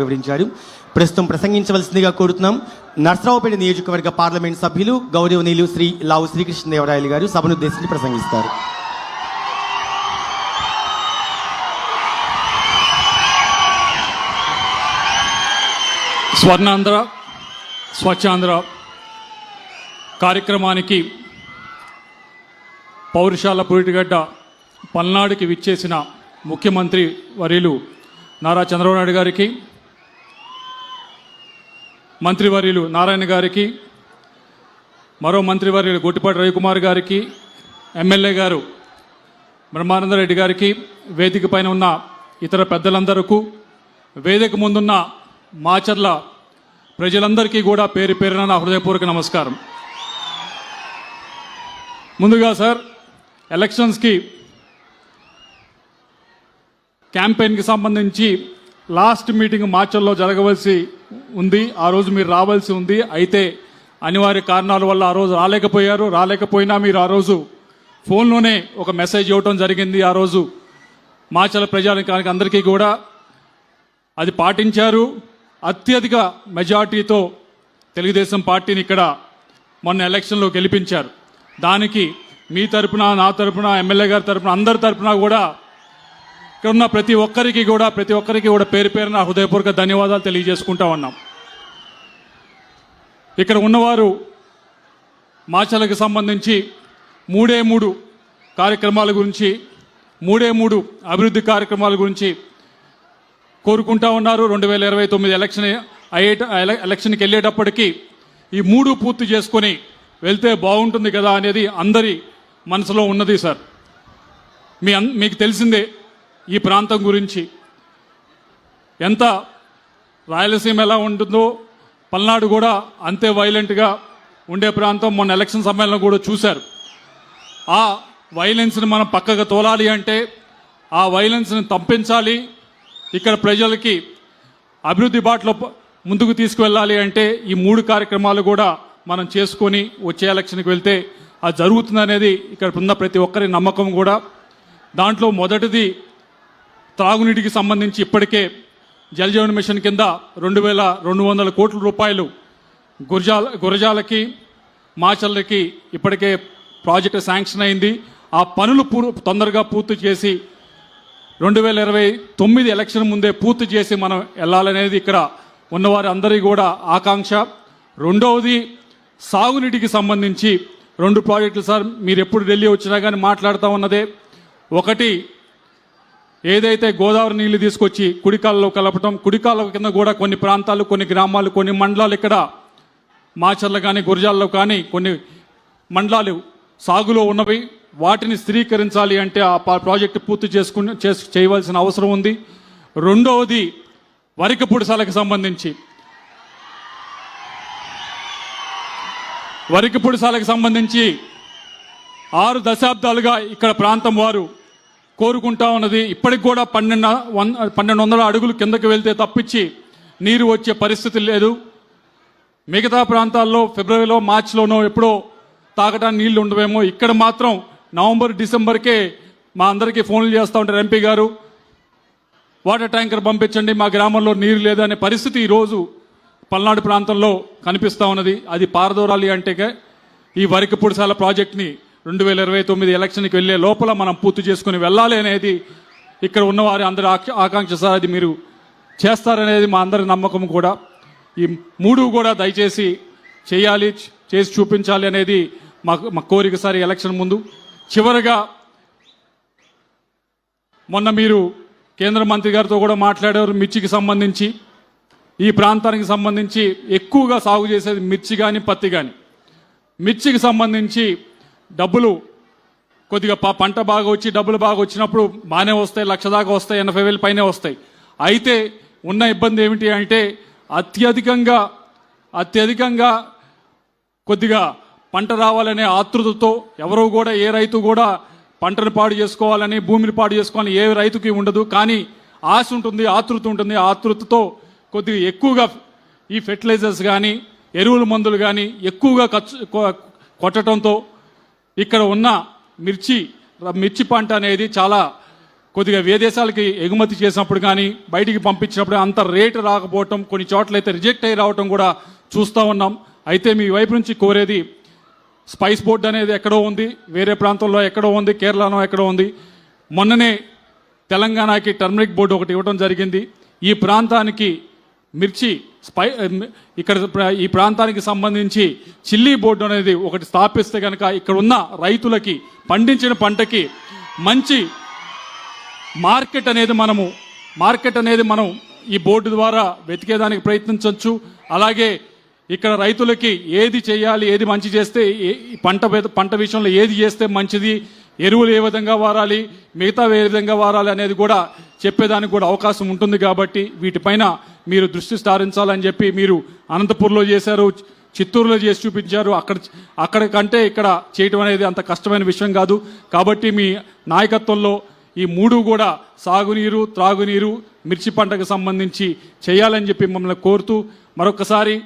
వివరించారు. ప్రస్తుతం ప్రసంగించవలసిందిగా కోరుతున్నాం. నర్సరావుపేట నియోజకవర్గ పార్లమెంట్ సభ్యులు గౌరవనీయులు శ్రీ లావు శ్రీకృష్ణదేవరాయలు గారు సభను ఉద్దేశించి ప్రసంగిస్తారు. స్వర్ణాంధ్ర స్వచ్ఛాంధ్ర కార్యక్రమానికి పౌరుషాల పురిటిగడ్డ పల్నాడుకి విచ్చేసిన ముఖ్యమంత్రి వర్యులు నారా చంద్రబాబు నాయుడు గారికి మంత్రివర్యులు నారాయణ గారికి మరో మంత్రివర్యులు గొట్టిపాటి రవికుమార్ గారికి ఎమ్మెల్యే గారు బ్రహ్మానందరెడ్డి గారికి వేదిక పైన ఉన్న ఇతర పెద్దలందరకు వేదిక ముందున్న మాచర్ల ప్రజలందరికీ కూడా పేరు పేరున నా హృదయపూర్వక నమస్కారం. ముందుగా సార్ ఎలక్షన్స్కి క్యాంపెయిన్కి సంబంధించి లాస్ట్ మీటింగ్ మార్చల్లో జరగవలసి ఉంది ఆ రోజు మీరు రావాల్సి ఉంది. అయితే అనివార్య కారణాల వల్ల ఆ రోజు రాలేకపోయారు. రాలేకపోయినా మీరు ఆ రోజు ఫోన్లోనే ఒక మెసేజ్ ఇవ్వటం జరిగింది. ఆ రోజు మాచల ప్రజానికానికి అందరికీ కూడా అది పాటించారు. అత్యధిక మెజార్టీతో తెలుగుదేశం పార్టీని ఇక్కడ మొన్న ఎలక్షన్లో గెలిపించారు. దానికి మీ తరపున నా తరపున ఎమ్మెల్యే గారి తరపున అందరి తరపున కూడా ఇక్కడ ఉన్న ప్రతి ఒక్కరికి కూడా ప్రతి ఒక్కరికి కూడా పేరు పేరున హృదయపూర్వక ధన్యవాదాలు తెలియజేసుకుంటా ఉన్నాం. ఇక్కడ ఉన్నవారు మాచలకు సంబంధించి మూడే మూడు కార్యక్రమాల గురించి మూడే మూడు అభివృద్ధి కార్యక్రమాల గురించి కోరుకుంటా ఉన్నారు. రెండు వేల ఇరవై తొమ్మిది ఎలక్షన్ అయ్యే ఎలక్షన్కి వెళ్ళేటప్పటికీ ఈ మూడు పూర్తి చేసుకొని వెళ్తే బాగుంటుంది కదా అనేది అందరి మనసులో ఉన్నది సార్. మీ అన్- మీకు తెలిసిందే ఈ ప్రాంతం గురించి. ఎంత రాయలసీమ ఎలా ఉంటుందో పల్నాడు కూడా అంతే వైలెంట్గా ఉండే ప్రాంతం. మొన్న ఎలక్షన్ సమ్మేళనం కూడా చూశారు. ఆ వైలెన్స్ని మనం పక్కకు తోలాలి అంటే ఆ వైలెన్స్ని తప్పించాలి. ఇక్కడ ప్రజలకి అభివృద్ధి బాటలో ముందుకు తీసుకువెళ్ళాలి అంటే ఈ మూడు కార్యక్రమాలు కూడా మనం చేసుకొని వచ్చే ఎలక్షన్కి వెళ్తే అది జరుగుతుందనేది ఇక్కడ ఉన్న ప్రతి ఒక్కరి నమ్మకం కూడా. దాంట్లో మొదటిది త్రాగునీటికి సంబంధించి ఇప్పటికే జలజీవన్ మిషన్ కింద రెండు వేల రెండు వందల కోట్ల రూపాయలు గురజాల గురజాలకి మాచల్లకి ఇప్పటికే ప్రాజెక్టు శాంక్షన్ అయింది. ఆ పనులు పూర్ తొందరగా పూర్తి చేసి రెండు వేల ఇరవై తొమ్మిది ఎలక్షన్ ముందే పూర్తి చేసి మనం వెళ్ళాలనేది ఇక్కడ ఉన్నవారి అందరి కూడా ఆకాంక్ష. రెండవది సాగునీటికి సంబంధించి రెండు ప్రాజెక్టులు సార్ మీరు ఎప్పుడు ఢిల్లీ వచ్చినా కానీ మాట్లాడుతూ ఉన్నదే. ఒకటి ఏదైతే గోదావరి నీళ్ళు తీసుకొచ్చి కుడికాలలో కలపటం కుడికాల కింద కూడా కొన్ని ప్రాంతాలు కొన్ని గ్రామాలు కొన్ని మండలాలు ఇక్కడ మాచర్ల కానీ గురజాల్లో కానీ కొన్ని మండలాలు సాగులో ఉన్నవి. వాటిని స్థిరీకరించాలి అంటే ఆ ప్రాజెక్టు పూర్తి చేసుకుని చేస్- చేయవలసిన అవసరం ఉంది. రెండవది వరిక పుడిసాలకు సంబంధించి. వరికి పుడిసాలకు సంబంధించి ఆరు దశాబ్దాలుగా ఇక్కడ ప్రాంతం వారు కోరుకుంటా ఉన్నది. ఇప్పటికి కూడా పన్నెండు వన్ పన్నెండు వందల అడుగులు కిందకి వెళ్తే తప్పించి నీరు వచ్చే పరిస్థితి లేదు. మిగతా ప్రాంతాల్లో ఫిబ్రవరిలో మార్చిలోనో ఎప్పుడో తాగడానికి నీళ్ళు ఉండవేమో. ఇక్కడ మాత్రం నవంబర్ డిసెంబర్కే మా అందరికీ ఫోన్లు చేస్తూ ఉంటారు ఎంపీ గారు. వాటర్ ట్యాంకర్ పంపించండి మా గ్రామంలో నీరు లేదనే పరిస్థితి ఈరోజు పల్నాడు ప్రాంతంలో కనిపిస్తూ ఉన్నది. అది పారదోరాలి అంటే ఈ వరికి పుడిసాల ప్రాజెక్ట్ని రెండు వేల ఇరవై తొమ్మిది ఎలక్షన్కి వెళ్ళే లోపల మనం పూర్తి చేసుకుని వెళ్ళాలి అనేది ఇక్కడ ఉన్నవారి అందరి ఆకాంక్ష సార్ అది మీరు చేస్తారనేది మా అందరి నమ్మకం కూడా. ఈ మూడు కూడా దయచేసి చేయాలి చేసి చూపించాలి అనేది మా మా కోరిక సార్ ఎలక్షన్ ముందు. చివరగా మొన్న మీరు కేంద్ర మంత్రి గారితో కూడా మాట్లాడారు మిర్చికి సంబంధించి. ఈ ప్రాంతానికి సంబంధించి ఎక్కువగా సాగు చేసేది మిర్చి కానీ పత్తి కానీ మిర్చికి సంబంధించి డబ్బులు కొద్దిగా పంట బాగా వచ్చి డబ్బులు బాగా వచ్చినప్పుడు బాగానే వస్తాయి లక్ష దాకా వస్తాయి ఎనభై వేలు పైనే వస్తాయి. అయితే ఉన్న ఇబ్బంది ఏమిటి అంటే అత్యధికంగా అత్యధికంగా కొద్దిగా పంట రావాలనే ఆతృతతో ఎవరు కూడా ఏ రైతు కూడా పంటను పాడు చేసుకోవాలని భూమిని పాడు చేసుకోవాలని ఏ రైతుకి ఉండదు. కానీ ఆశ ఉంటుంది ఆతృత ఉంటుంది. ఆతృతతో కొద్దిగా ఎక్కువగా ఈ ఫెర్టిలైజర్స్ కానీ ఎరువుల మందులు కానీ ఎక్కువగా ఖర్చు కొట్టడంతో ఇక్కడ ఉన్న మిర్చి మిర్చి పంట అనేది చాలా కొద్దిగా విదేశాలకి ఎగుమతి చేసినప్పుడు కానీ బయటికి పంపించినప్పుడు అంత రేటు రాకపోవటం కొన్ని చోట్ల అయితే రిజెక్ట్ అయ్యి రావటం కూడా చూస్తూ ఉన్నాం. అయితే మీ వైపు నుంచి కోరేది స్పైస్ బోర్డ్ అనేది ఎక్కడో ఉంది వేరే ప్రాంతంలో ఎక్కడో ఉంది కేరళలో ఎక్కడో ఉంది. మొన్ననే తెలంగాణకి టర్మరిక్ బోర్డు ఒకటి ఇవ్వడం జరిగింది. ఈ ప్రాంతానికి మిర్చి స్పై ఇక్కడ ఈ ప్రాంతానికి సంబంధించి చిల్లీ బోర్డు అనేది ఒకటి స్థాపిస్తే కనుక ఇక్కడ ఉన్న రైతులకి పండించిన పంటకి మంచి మార్కెట్ అనేది మనము మార్కెట్ అనేది మనం ఈ బోర్డు ద్వారా వెతికేదానికి ప్రయత్నించవచ్చు అలాగే ఇక్కడ రైతులకి ఏది చేయాలి ఏది మంచి చేస్తే పంట పంట విషయంలో ఏది చేస్తే మంచిది ఎరువులు ఏ విధంగా వారాలి మిగతా ఏ విధంగా వారాలి అనేది కూడా చెప్పేదానికి కూడా అవకాశం ఉంటుంది కాబట్టి వీటిపైన మీరు దృష్టి సారించాలని చెప్పి మీరు అనంతపూర్లో చేశారు చిత్తూరులో చేసి చూపించారు. అక్కడ అక్కడ కంటే ఇక్కడ చేయటం అనేది అంత కష్టమైన విషయం కాదు. కాబట్టి మీ నాయకత్వంలో ఈ మూడు కూడా సాగునీరు త్రాగునీరు మిర్చి పంటకు సంబంధించి చేయాలని చెప్పి మమ్మల్ని కోరుతూ మరొకసారి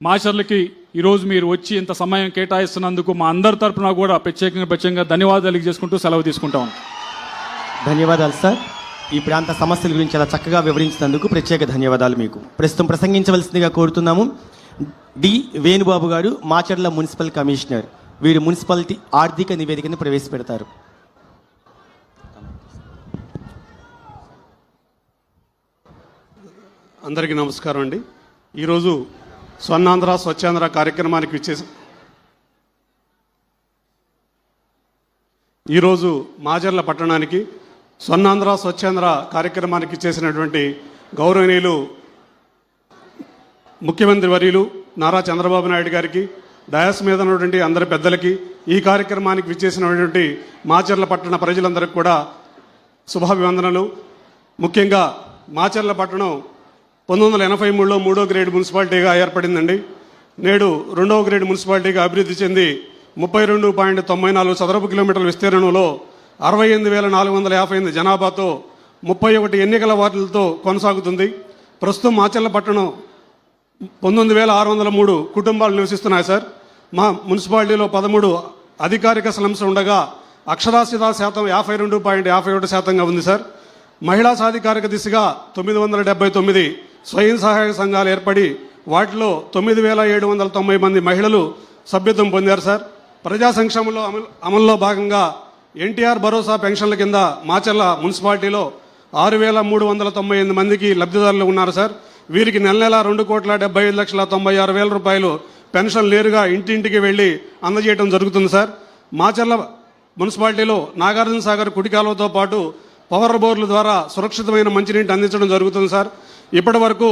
మాచర్లకి ఈరోజు మీరు వచ్చి ఇంత సమయం కేటాయిస్తున్నందుకు మా అందరి తరపున కూడా ప్రత్యేకంగా ప్రత్యేకంగా ధన్యవాదాలు చేసుకుంటూ సెలవు తీసుకుంటాం ధన్యవాదాలు సార్. ఈ ప్రాంత సమస్యల గురించి చాలా చక్కగా వివరించినందుకు ప్రత్యేక ధన్యవాదాలు మీకు. ప్రస్తుతం ప్రసంగించవలసిందిగా కోరుతున్నాము. డి. వేణుబాబు గారు మాచర్ల మున్సిపల్ కమిషనర్. వీరు మున్సిపాలిటీ ఆర్థిక నివేదికను ప్రవేశపెడతారు. అందరికీ నమస్కారం అండి. ఈరోజు స్వర్ణాంధ్ర స్వచ్ఛాంధ్ర కార్యక్రమానికి విచ్చేసి ఈరోజు మాజర్ల పట్టణానికి స్వర్ణాంధ్ర స్వచ్ఛాంధ్ర కార్యక్రమానికి చేసినటువంటి గౌరవనీయులు ముఖ్యమంత్రి వర్యులు నారా చంద్రబాబు నాయుడు గారికి డయాస్ మీద ఉన్నటువంటి అందరి పెద్దలకి ఈ కార్యక్రమానికి విచ్చేసినటువంటి మాచర్ల పట్టణ ప్రజలందరికీ కూడా శుభాభివందనలు. ముఖ్యంగా మాచర్ల పట్టణం పంతొమ్మిది వందల ఎనభై మూడులో మూడో గ్రేడ్ మున్సిపాలిటీగా ఏర్పడిందండి. నేడు రెండవ గ్రేడ్ మున్సిపాలిటీగా అభివృద్ధి చెంది ముప్పై రెండు పాయింట్ తొంభై నాలుగు చదరపు కిలోమీటర్ల విస్తీర్ణంలో అరవై ఎనిమిది వేల నాలుగు వందల యాభై ఎనిమిది జనాభాతో ముప్పై ఒకటి ఎన్నికల వార్డులతో కొనసాగుతుంది. ప్రస్తుతం మాచర్ల పట్టణం పంతొమ్మిది వేల ఆరు వందల మూడు కుటుంబాలు నివసిస్తున్నాయి సార్. మా మున్సిపాలిటీలో పదమూడు అధికారిక స్లమ్స్ ఉండగా అక్షరాస్యత శాతం యాభై రెండు పాయింట్ యాభై ఒకటి శాతంగా ఉంది సార్. మహిళా సాధికారిక దిశగా తొమ్మిది వందల డెబ్బై తొమ్మిది స్వయం సహాయక సంఘాలు ఏర్పడి వాటిలో తొమ్మిది వేల ఏడు వందల తొంభై మంది మహిళలు సభ్యత్వం పొందారు సార్. ప్రజా సంక్షేమంలో అమలు అమల్లో భాగంగా ఎన్టీఆర్ భరోసా పెన్షన్ల కింద మాచర్ల మున్సిపాలిటీలో ఆరు వేల మూడు వందల తొంభై ఎనిమిది మందికి లబ్ధిదారులు ఉన్నారు సార్. వీరికి నెల నెల రెండు కోట్ల డెబ్బై ఐదు లక్షల తొంభై ఆరు వేల రూపాయలు పెన్షన్ నేరుగా ఇంటింటికి వెళ్ళి అందజేయడం జరుగుతుంది సార్. మాచర్ల మున్సిపాలిటీలో నాగార్జున సాగర్ కుటికాలతో పాటు పవర్ బోర్ల ద్వారా సురక్షితమైన మంచినీటి అందించడం జరుగుతుంది సార్. ఇప్పటి వరకు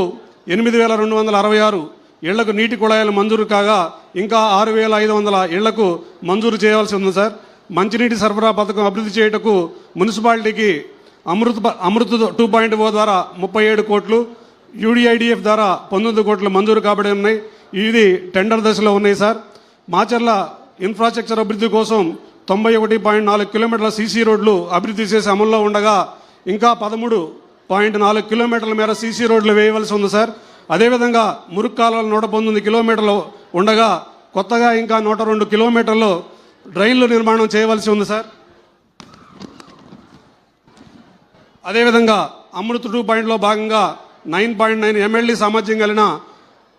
ఎనిమిది వేల రెండు వందల అరవై ఆరు ఇళ్ళకు నీటి కుళాయిలు మంజూరు కాగా ఇంకా ఆరు వేల ఐదు వందల ఇళ్ళకు మంజూరు చేయాల్సి ఉంది సార్. మంచినీటి సరఫరా పథకం అభివృద్ధి చేయుటకు మున్సిపాలిటీకి అమృత ప- అమృత టూ పాయింట్ ఓ ద్వారా ముప్పై ఏడు కోట్లు యూడిఐడిఎఫ్ ద్వారా పంతొమ్మిది కోట్లు మంజూరు కాబడి ఉన్నాయి. ఇది టెండర్ దశలో ఉన్నాయి సార్. మాచర్ల ఇన్ఫ్రాస్ట్రక్చర్ అభివృద్ధి కోసం తొంభై ఒకటి పాయింట్ నాలుగు కిలోమీటర్ల సీసీ రోడ్లు అభివృద్ధి చేసి అమల్లో ఉండగా ఇంకా పదమూడు పాయింట్ నాలుగు కిలోమీటర్ల మేర సీసీ రోడ్లు వేయవలసి ఉంది సార్. అదేవిధంగా మురుగు కాలువలు నూట పంతొమ్మిది కిలోమీటర్లు ఉండగా కొత్తగా ఇంకా నూట రెండు కిలోమీటర్లు డ్రైన్లు నిర్మాణం చేయవలసి ఉంది సార్. అదేవిధంగా అమృత్ టూ పాయింట్లో భాగంగా నైన్ పాయింట్ నైన్ ఎమ్మెల్యే సామర్థ్యం కలిగిన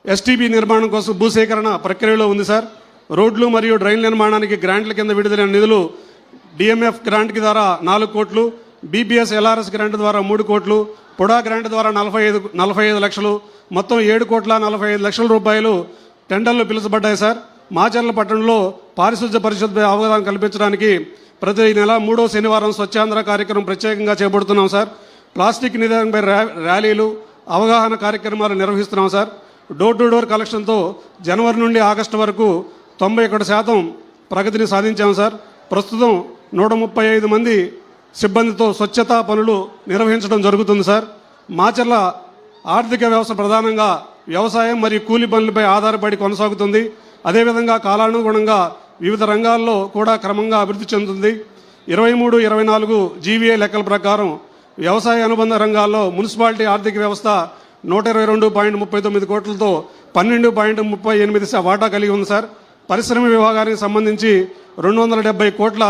ఎస్టీబీ నిర్మాణం కోసం భూసేకరణ ప్రక్రియలో ఉంది సార్. రోడ్లు మరియు డ్రైన్ నిర్మాణానికి గ్రాంట్ల కింద విడుదలైన నిధులు డిఎంఎఫ్ గ్రాంట్కి ద్వారా నాలుగు కోట్లు బీపీఎస్ ఎల్ఆర్ఎస్ గ్రాంట్ ద్వారా మూడు కోట్లు పొడా గ్రాంట్ ద్వారా నలభై ఐదు నలభై ఐదు లక్షలు మొత్తం ఏడు కోట్ల నలభై ఐదు లక్షల రూపాయలు టెండర్లు పిలుచబడ్డాయి సార్. మాచర్ల పట్టణంలో పారిశుద్ధ్య పరిశుద్ధ అవగాహన కల్పించడానికి ప్రతి నెల మూడో శనివారం స్వచ్ఛాంధ్ర కార్యక్రమం ప్రత్యేకంగా చేపడుతున్నాం సార్. ప్లాస్టిక్ నిదానంపై ర్యా- ర్యాలీలు అవగాహన కార్యక్రమాలు నిర్వహిస్తున్నాం సార్. డోర్ టు డోర్ కలెక్షన్తో జనవరి నుండి ఆగస్టు వరకు తొంభై ఒకటి శాతం ప్రగతిని సాధించాం సార్. ప్రస్తుతం నూట ముప్పై ఐదు మంది సిబ్బందితో స్వచ్ఛతా పనులు నిర్వహించడం జరుగుతుంది సార్. మాచర్ల ఆర్థిక వ్యవస్థ ప్రధానంగా వ్యవసాయం మరియు కూలి పనులపై ఆధారపడి కొనసాగుతుంది. అదేవిధంగా కాలానుగుణంగా వివిధ రంగాల్లో కూడా క్రమంగా అభివృద్ధి చెందుతుంది. ఇరవై మూడు ఇరవై నాలుగు జీవీఏ లెక్కల ప్రకారం వ్యవసాయ అనుబంధ రంగాల్లో మున్సిపాలిటీ ఆర్థిక వ్యవస్థ నూట ఇరవై రెండు పాయింట్ ముప్పై తొమ్మిది కోట్లతో పన్నెండు పాయింట్ ముప్పై ఎనిమిది వాటా కలిగి ఉంది సార్. పరిశ్రమ విభాగానికి సంబంధించి రెండు వందల డెబ్బై కోట్ల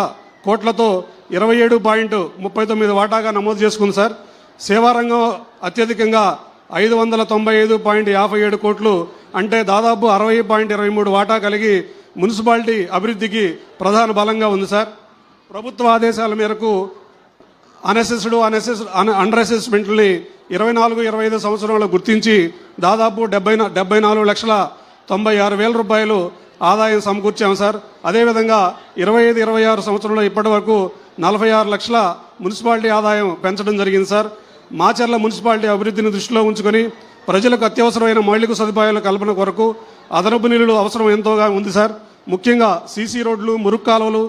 కోట్లతో ఇరవై ఏడు పాయింట్ ముప్పై తొమ్మిది వాటాగా నమోదు చేసుకుంది సార్. సేవారంగం అత్యధికంగా ఐదు వందల తొంభై ఐదు పాయింట్ యాభై ఏడు కోట్లు అంటే దాదాపు అరవై పాయింట్ ఇరవై మూడు వాటా కలిగి మున్సిపాలిటీ అభివృద్ధికి ప్రధాన బలంగా ఉంది సార్. ప్రభుత్వ ఆదేశాల మేరకు అన్అసెస్డ్ అన్అసెస్ అండర్ అసెస్మెంట్ని ఇరవై నాలుగు ఇరవై ఐదు సంవత్సరంలో గుర్తించి దాదాపు డెబ్బై డెబ్బై నాలుగు లక్షల తొంభై ఆరు వేల రూపాయలు ఆదాయం సమకూర్చాము సార్. అదేవిధంగా ఇరవై ఐదు ఇరవై ఆరు సంవత్సరంలో ఇప్పటి వరకు నలభై ఆరు లక్షల మున్సిపాలిటీ ఆదాయం పెంచడం జరిగింది సార్. మాచర్ల మున్సిపాలిటీ అభివృద్ధిని దృష్టిలో ఉంచుకొని ప్రజలకు అత్యవసరమైన మౌలిక సదుపాయాల కల్పన కొరకు అదనపు నిధులు అవసరం ఎంతోగా ఉంది సార్. ముఖ్యంగా సీసీ రోడ్లు మురుగు కాలువలు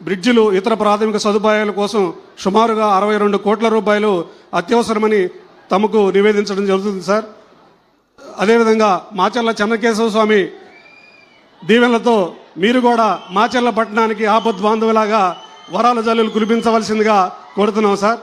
బ్రిడ్జిలు ఇతర ప్రాథమిక సదుపాయాల కోసం సుమారుగా అరవై రెండు కోట్ల రూపాయలు అత్యవసరమని తమకు నివేదించడం జరుగుతుంది సార్. అదేవిధంగా మాచర్ల చెన్నకేశవ స్వామి దీవెనలతో మీరు కూడా మాచర్ల పట్టణానికి ఆపద్ బాంధవులాగా వరాల జల్లులు కురిపించవలసిందిగా కోరుతున్నాం సార్.